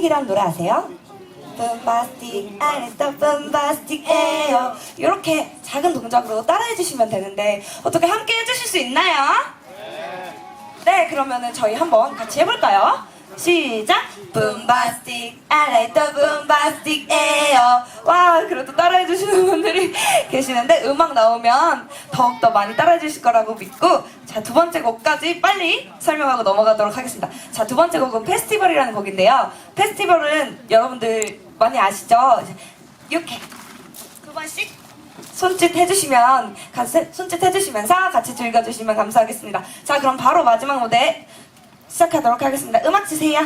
붐바스틱이란 노래 아세요? 붐바스틱 아레스터 붐바스틱 에요 이렇게 작은 동작으로 따라해 주시면 되는데 어떻게 함께 해주실 수 있나요? 네 그러면은 저희 한번 같이 해볼까요? 시작! 붐바스틱 아레스터 붐바스틱에요 와 그래도 따라해 주시는 분들이 계시는데 음악 나오면 더욱더 많이 따라해 주실 거라고 믿고 자 두 번째 곡까지 빨리 설명하고 넘어가도록 하겠습니다. 자 두 번째 곡은 페스티벌이라는 곡인데요. 페스티벌은 여러분들 많이 아시죠? 이렇게 두 번씩 손짓 해주시면 손짓 해주시면서 같이 즐겨주시면 감사하겠습니다. 자 그럼 바로 마지막 무대 시작하도록 하겠습니다. 음악 주세요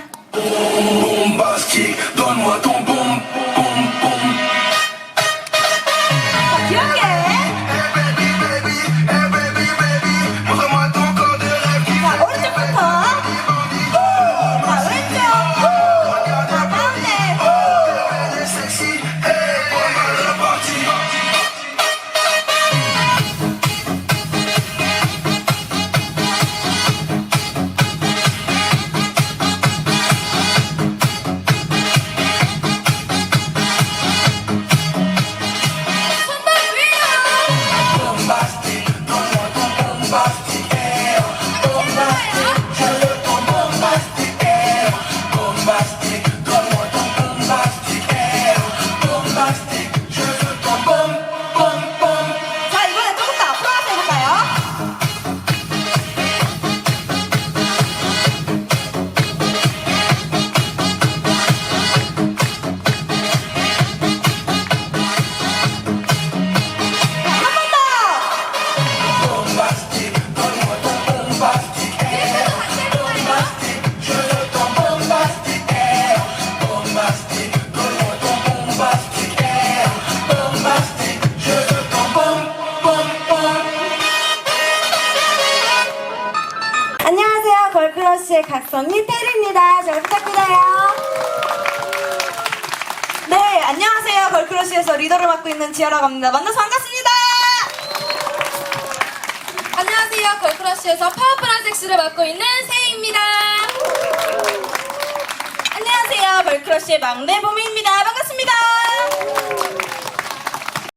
안녕하세요. 걸크러쉬의 각선미 테리입니다. 잘 부탁드려요. 네, 안녕하세요. 걸크러쉬에서 리더를 맡고 있는 지아라고 합니다. 만나서 반갑습니다. 안녕하세요. 걸크러쉬에서 파워풀한 섹스를 맡고 있는 세이입니다. 안녕하세요. 걸크러쉬의 막내 보미입니다.